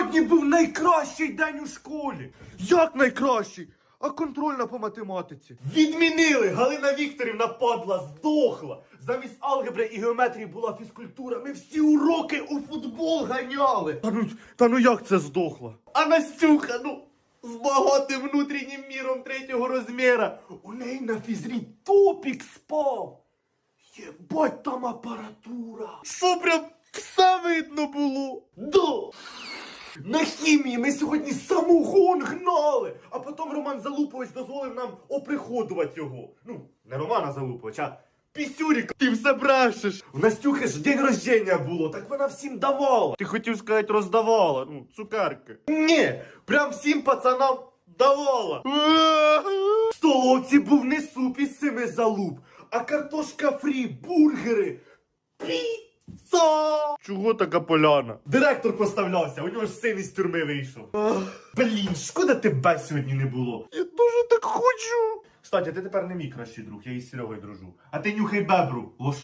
Сьогодні був найкращий день у школі. Як найкращий? А контрольна по математиці. Відмінили! Галина Вікторівна падла, здохла. Замість алгебри і геометрії була фізкультура. Ми всі уроки у футбол ганяли. Та ну, та ну як це здохла? А Настюха, ну, з багатим внутрішнім міром третього розміра. У неї на фізрі топік спав. Єбать там апаратура. Що прям все видно було? На хімії ми сьогодні самогон гнали, а потім Роман Залупович дозволив нам оприходувати його. Ну, не Романа Залуповича, а Пісюріка. Ти все брешеш. В Настюхи ж день рождення було, так вона всім давала. Ти хотів сказати, роздавала. Ну, цукерки. Ні, прям всім пацанам давала. В столовці був не суп із семи залуп, а картошка фрі, бургери. Піца! Чого така поляна? Директор поставлявся, у нього ж син із тюрми вийшов. Блін, шкода тебе сьогодні не було. Я дуже так хочу. Кстати, ти тепер не мій кращий друг, я із Серегою дружу. А ти нюхай бебру, лош.